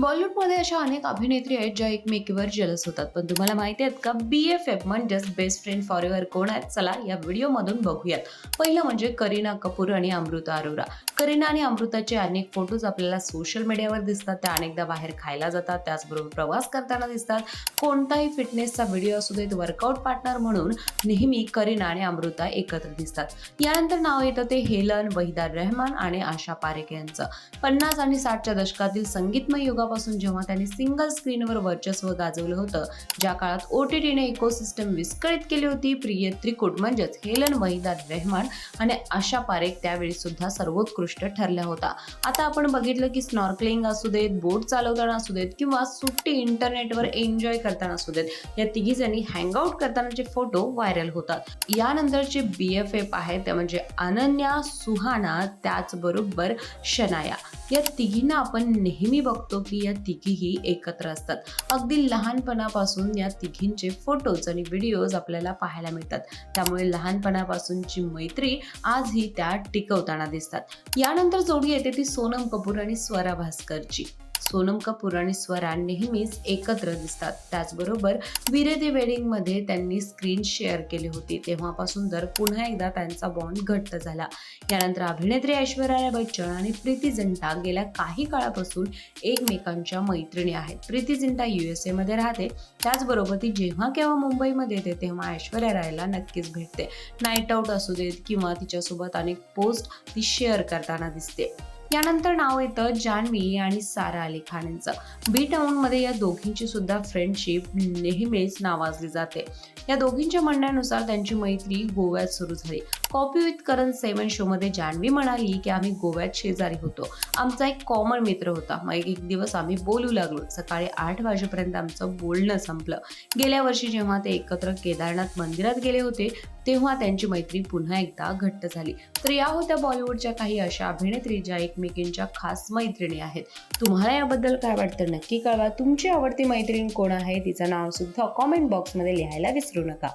बॉलिवूडमध्ये अशा अनेक अभिनेत्री आहेत ज्या एकमेकीवर जलस होतात. पण तुम्हाला माहिती आहेत का बी एफ एफ म्हणजेच बेस्ट फ्रेंड फॉर एव्हर कोण आहेत? चला या व्हिडिओमधून बघूयात. पहिलं म्हणजे करीना कपूर आणि अमृता अरोरा. करीना आणि अमृताचे अनेक फोटोज आपल्याला सोशल मीडियावर दिसतात. त्या अनेकदा बाहेर खायला जातात त्याचबरोबर प्रवास करताना दिसतात. कोणताही फिटनेसचा व्हिडिओ असू देत वर्कआउट पार्टनर म्हणून नेहमी करीना आणि अमृता एकत्र दिसतात. यानंतर नाव येतं ते हेलन वहिदार रहमान आणि आशा पारेख यांचं. पन्नास आणि साठच्या दशकातील संगीतमय तेव्हापासून जेव्हा त्याने सिंगल स्क्रीनवर वर्चस्व गाजवलं होतं ज्या काळात ओ टी टीने इकोसिस्टम विस्कळीत केली होती प्रिय त्रिकूट म्हणजेच हेलन वहिदार रेहमान आणि आशा पारेख त्यावेळी सुद्धा सर्वोत्कृष्ट ठरल्या होता. आता आपण बघितलं की स्नॉर्कलिंग असू देत बोट चालवताना असू देत किंवा सुट्टी इंटरनेटवर एन्जॉय करताना असू देत या तिघी जणी हँगआउट करतानाचे फोटो व्हायरल होतात. यानंतरचे बी एफ एफ आहेत ते म्हणजे अनन्या सुहाना त्याचबरोबर शनाया. या तिघींना आपण नेहमी बघतो की या तिघीही एकत्र असतात. अगदी लहानपणापासून या तिघींचे फोटोज आणि व्हिडिओज आपल्याला पाहायला मिळतात. त्यामुळे लहानपणापासूनची मैत्री आजही त्या टिकवताना दिसतात. यानंतर जोडी येते ती सोनम कपूर आणि स्वरा भास्करची. सोनम कपूर आणि स्वरा नेहमीच एकत्र दिसतात. त्याचबरोबर विरे दे वेडिंगमध्ये त्यांनी स्क्रीन शेअर केली होती. तेव्हापासून तर पुन्हा एकदा त्यांचा बॉन्ड घट्ट झाला. यानंतर अभिनेत्री ऐश्वर्या राय बच्चन आणि प्रीती जिंटा गेल्या काही काळापासून एकमेकांच्या मैत्रिणी आहेत. प्रीती जिंटा युएसए मध्ये राहते. त्याचबरोबर ती जेव्हा केव्हा मुंबईमध्ये येते तेव्हा ऐश्वर्या रायला नक्कीच भेटते. नाईट आऊट असू देत किंवा तिच्यासोबत अनेक पोस्ट ती शेअर करताना दिसते. यानंतर नाव येतं जान्हवी आणि सारा अली खान यांचं बी टाऊनमध्ये या दोघींची सुद्धा फ्रेंडशिप नेहमीच नावाजली जाते. या दोघींच्या म्हणण्यानुसार त्यांची मैत्री गोव्यात सुरू झाली. कॉपी विथ करण सेवन शोमध्ये जान्हवी म्हणाली की आम्ही गोव्यात शेजारी होतो. आमचा एक कॉमन मित्र होता. मग एक दिवस आम्ही बोलू लागलो. सकाळी आठ वाजेपर्यंत आमचं बोलणं संपलं. गेल्या वर्षी जेव्हा ते एकत्र केदारनाथ मंदिरात गेले होते तेव्हा त्यांची मैत्री पुन्हा एकदा घट्ट झाली. तर या होत्या बॉलिवूडच्या काही अशा अभिनेत्री ज्या एक एकमेकींच्या खास मैत्रिणी आहेत. तुम्हाला याबद्दल काय वाटतं नक्की कळवा. तुमची आवडती मैत्रीण कोण आहे? तिचं नाव सुद्धा कॉमेंट बॉक्समध्ये लिहायला विसरू नका.